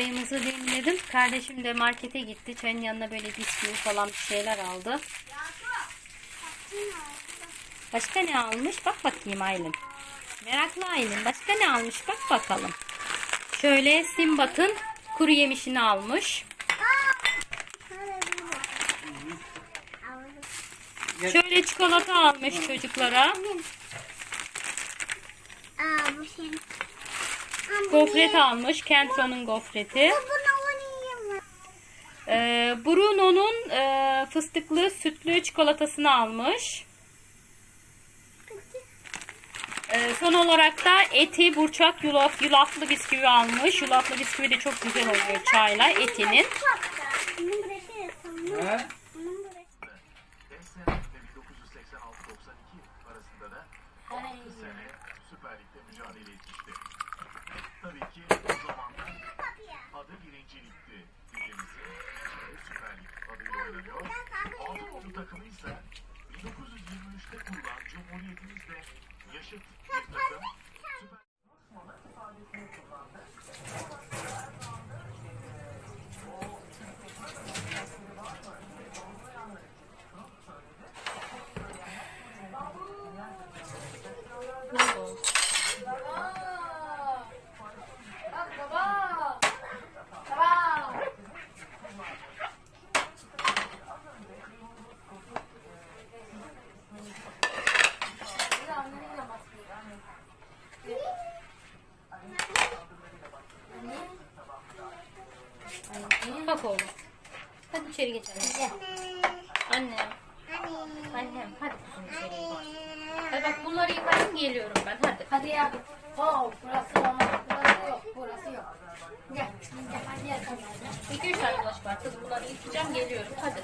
Çayımızı demledim. Kardeşim de markete gitti. Çayın yanına böyle bisküvi falan bir şeyler aldı. Başka ne almış? Bak bakayım Aylin. Meraklı Aylin. Başka ne almış? Bak bakalım. Şöyle Simbat'ın kuru yemişini almış. Şöyle çikolata almış çocuklara. Aa bu şey. Gofret almış. Kentro'nun gofreti. Ee, Bruno'nun e, fıstıklı sütlü çikolatasını almış. Ee, son olarak da eti, burçak, yulaf, yulaflı bisküvi almış. Yulaflı bisküvi de çok güzel oluyor çayla etinin. Ha? Bunun burası. 5 sene ve 1986-92 arasında da 6 sene Süper Lig'de mücadele etmişti. Tabii ki o zamanlar adı birincilikti ligimizin. Şimdi Süper Lig adıyla oynanıyor. Altın takımı ise 1923'te kurulan Cumhuriyetimizle yaşıt bir takım. Oğlum. Hadi içeri geçelim. Gel. Annem. Annem. Hadi kızım içeri geç. Hadi bak bunları yıkayayım geliyorum ben. Hadi. Hadi ya. Oh, burası olmaz. Burası yok. Burası yok. Gel. Gel. Hadi. Hadi. İki üç bulaşık var. Kız bunları yıkayacağım geliyorum. Hadi.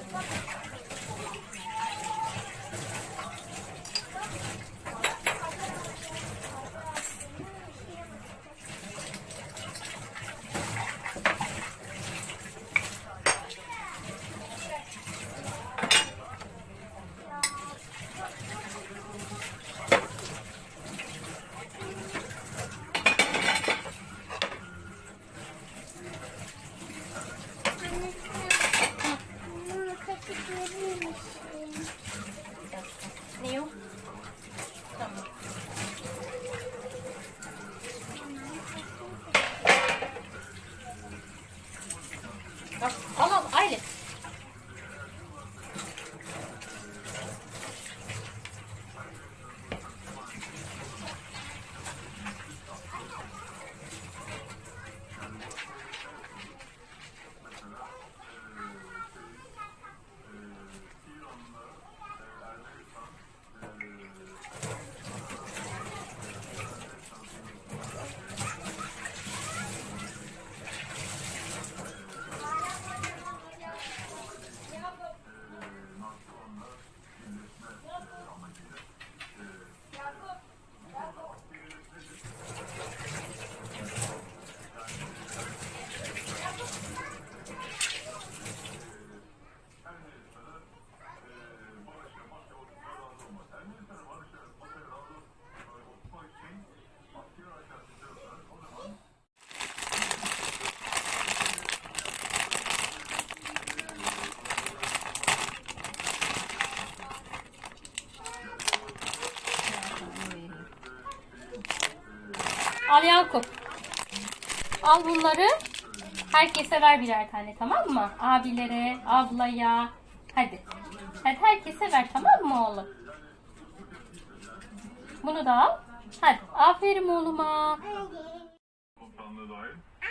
Al Yakup. Al bunları. Herkese ver birer tane tamam mı? Abilere, ablaya. Hadi. Hadi herkese ver tamam mı oğlum? Bunu da al. Hadi. Aferin oğluma.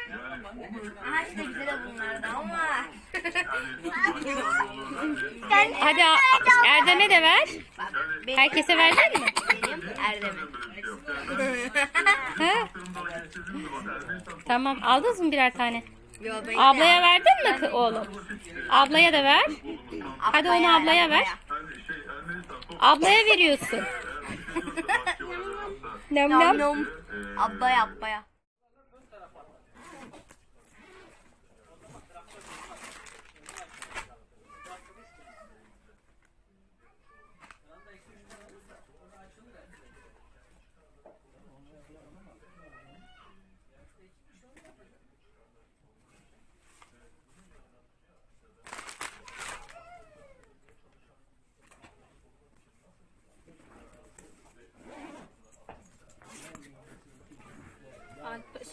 Ağaç da güzel bunlardan ama. Hadi A- Erdem'e de ver. Herkese verdin mi? Erdem'e. Tamam. Aldınız mı birer tane? Ablaya verdin mi kı- oğlum? Ablaya da ver. Hadi onu ablaya ver. Ablaya veriyorsun. Nam nam. Abbaya abbaya.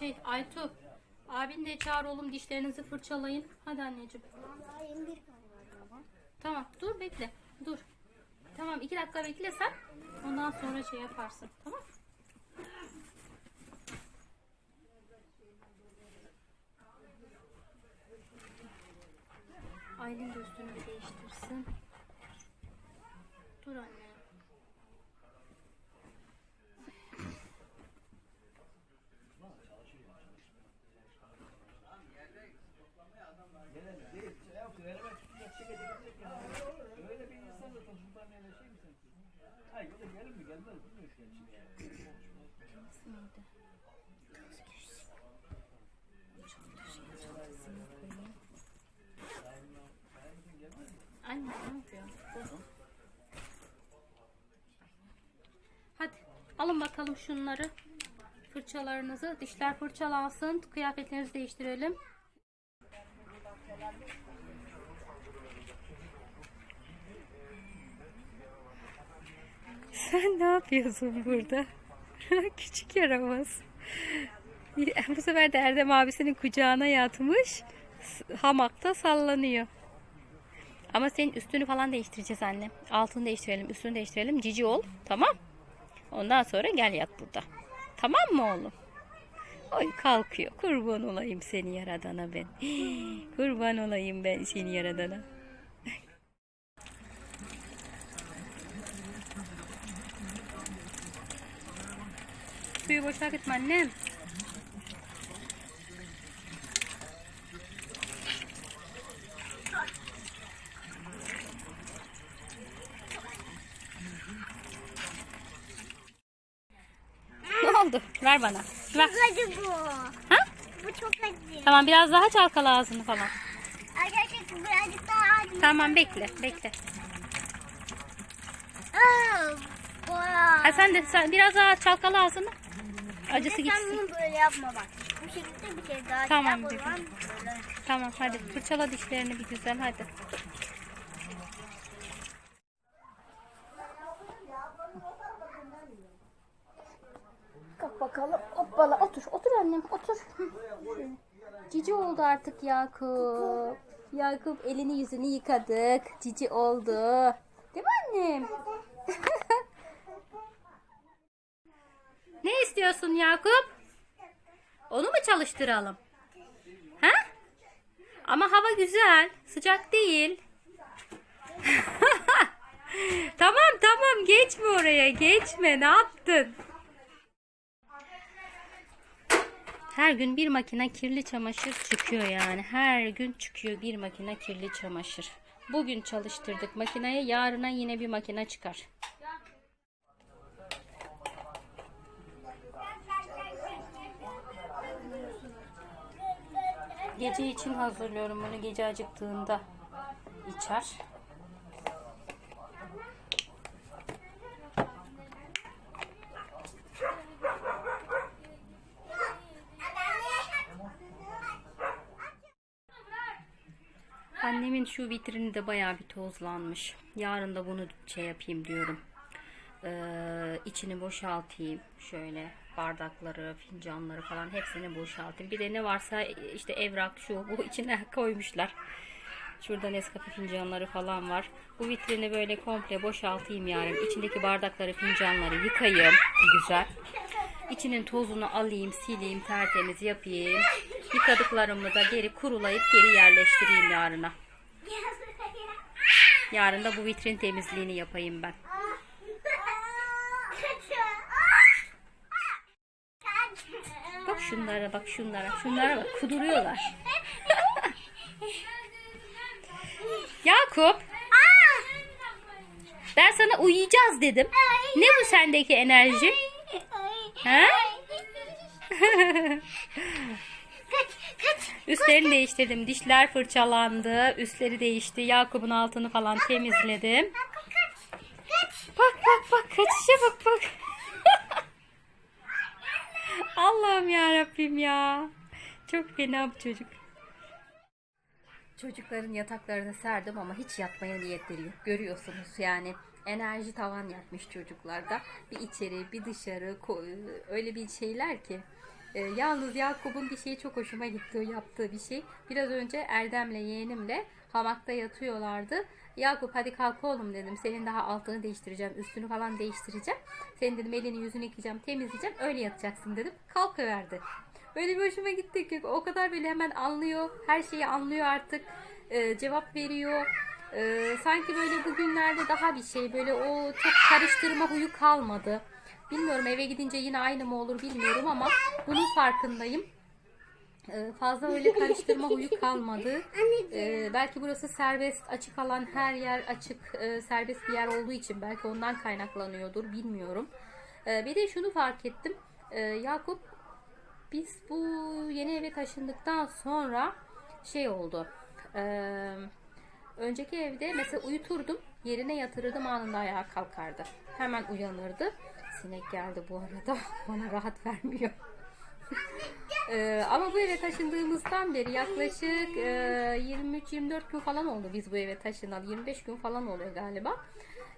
Şey Aytu. Abin de çağır oğlum dişlerinizi fırçalayın. Hadi anneciğim. Daha 21 kaldı galiba. Tamam dur bekle. Dur. Tamam iki dakika bekle sen. Ondan sonra şey yaparsın. Tamam. Aylin de değiştirsin. Dur anne. Anne ne yapıyorsun? Hadi alın bakalım şunları. Fırçalarınızı. Dişler fırçalansın. Kıyafetlerinizi değiştirelim. Sen ne yapıyorsun burada? Küçük yaramaz. Bu sefer de Erdem abisinin kucağına yatmış. Hamakta sallanıyor. Ama senin üstünü falan değiştireceğiz anne. Altını değiştirelim, üstünü değiştirelim. Cici ol. Tamam. Ondan sonra gel yat burada. Tamam mı oğlum? Oy kalkıyor. Kurban olayım seni yaradana ben. Kurban olayım ben seni yaradana. Suyu boşa gitme annem. Ne oldu? Ver bana. Ver. Acı bu. Ha? Bu çok acı. Tamam biraz daha çalkala ağzını falan. Arkadaşlar birazcık daha acı. Tamam bekle bekle. Ha sen de sen biraz daha çalkala ağzını. Acısı Sen gitsin. bunu böyle yapma bak. Bu şekilde bir kere daha Tamam, yap, o dedim. zaman böyle. Tamam hadi fırçala dişlerini bir güzel hadi. Kalk bakalım. Hoppala otur. Otur annem otur. Cici oldu artık Yakup. Yakup elini yüzünü yıkadık. Cici oldu. Değil mi annem? ne istiyorsun Yakup? Onu mu çalıştıralım? Ha? Ama hava güzel. Sıcak değil. tamam tamam geçme oraya geçme ne yaptın? Her gün bir makine kirli çamaşır çıkıyor yani. Her gün çıkıyor bir makine kirli çamaşır. Bugün çalıştırdık makineyi. Yarına yine bir makine çıkar. Gece için hazırlıyorum bunu. Gece acıktığında içer. Annemin şu vitrini de bayağı bir tozlanmış. Yarın da bunu şey yapayım diyorum. Ee, içini boşaltayım. Şöyle bardakları, fincanları falan hepsini boşaltayım. Bir de ne varsa işte evrak şu bu içine koymuşlar. Şurada Nescafe fincanları falan var. Bu vitrini böyle komple boşaltayım yarın. İçindeki bardakları, fincanları yıkayayım. Güzel. İçinin tozunu alayım, sileyim, tertemiz yapayım. Yıkadıklarımı da geri kurulayıp geri yerleştireyim yarına. Yarın da bu vitrin temizliğini yapayım ben. Şunlara bak şunlara. Şunlara bak kuduruyorlar. Yakup ben sana uyuyacağız dedim. Ne bu sendeki enerji? Ha? Üstlerini değiştirdim. Dişler fırçalandı. Üstleri değişti. Yakup'un altını falan temizledim. Bak bak bak kaçışa bak bak. Allah'ım ya Rabbim ya. Çok fena bu çocuk. Çocukların yataklarını serdim ama hiç yatmaya niyetleri yok. Görüyorsunuz yani enerji tavan yapmış çocuklarda. Bir içeri bir dışarı öyle bir şeyler ki. Ee, yalnız Yakup'un bir şeyi çok hoşuma gitti o yaptığı bir şey. Biraz önce Erdem'le yeğenimle hamakta yatıyorlardı. Yakup hadi kalk oğlum dedim. Senin daha altını değiştireceğim. Üstünü falan değiştireceğim. Senin dedim elini yüzünü yıkayacağım temizleyeceğim. Öyle yatacaksın dedim. Kalkıverdi. Böyle bir hoşuma gitti ki o kadar böyle hemen anlıyor. Her şeyi anlıyor artık. Ee, cevap veriyor. Ee, sanki böyle bugünlerde daha bir şey böyle o çok karıştırma huyu kalmadı. Bilmiyorum eve gidince yine aynı mı olur bilmiyorum ama bunun farkındayım. Ee, fazla öyle karıştırma huyu kalmadı. Ee, belki burası serbest, açık alan her yer açık, e, serbest bir yer olduğu için belki ondan kaynaklanıyordur bilmiyorum. Ee, bir de şunu fark ettim. Ee, Yakup biz bu yeni eve taşındıktan sonra şey oldu. Ee, önceki evde mesela uyuturdum, yerine yatırırdım anında ayağa kalkardı. Hemen uyanırdı. Sinek geldi bu arada. Bana rahat vermiyor. Ee, ama bu eve taşındığımızdan beri yaklaşık e, 23-24 gün falan oldu biz bu eve taşınalı. 25 gün falan oluyor galiba.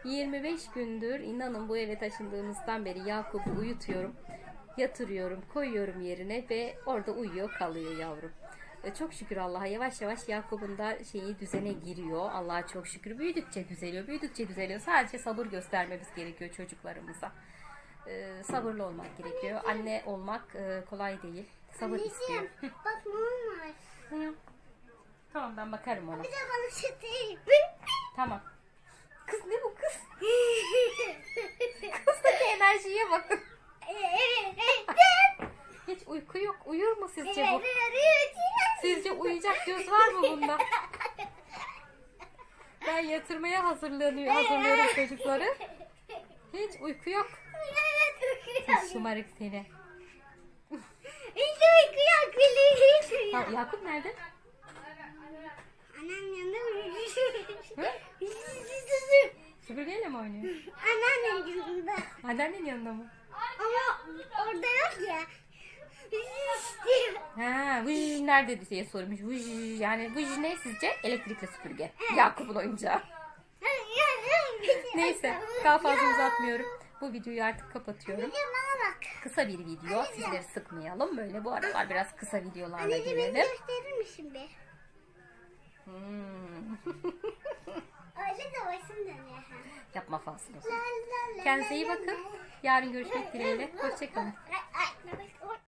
25 gündür inanın bu eve taşındığımızdan beri Yakup'u uyutuyorum. Yatırıyorum, koyuyorum yerine ve orada uyuyor kalıyor yavrum. E, Çok şükür Allah'a yavaş yavaş Yakup'un da şeyi düzene giriyor. Allah'a çok şükür. Büyüdükçe düzeliyor, büyüdükçe düzeliyor. Sadece sabır göstermemiz gerekiyor çocuklarımıza. E, sabırlı olmak gerekiyor. Anne olmak e, kolay değil. Sabır istiyor. Anneciğim bak mum var. Tamam ben bakarım ona. Bir de bana. Tamam. Kız ne bu kız? Kızdaki enerjiye bakın. Hiç uyku yok. Uyur mu sizce bu? Sizce uyuyacak göz var mı bunda? Ben yatırmaya hazırlanıyor, hazırlıyorum çocukları. Hiç uyku yok. Şımarık seni. Ha, Yakup nerede? Annem yanında Hı? Süpürgeyle mi oynuyor? Anneannem yanında. Anneannenin yanında mı? Ama orada yok ya. Ha, vıj nerede diye sormuş. Vıj yani vıj ne sizce? Elektrikli süpürge. Yakup'un oyuncağı. Neyse daha fazla uzatmıyorum. Bu videoyu artık kapatıyorum. Kısa bir video. Sizleri sıkmayalım. Böyle bu aralar biraz kısa videolarla Anneciğim beni gösterir misin bir? Hmm. Öyle de başım dönüyor. Yapma la Kendinize iyi bakın. Yarın görüşmek dileğiyle. Hoşçakalın.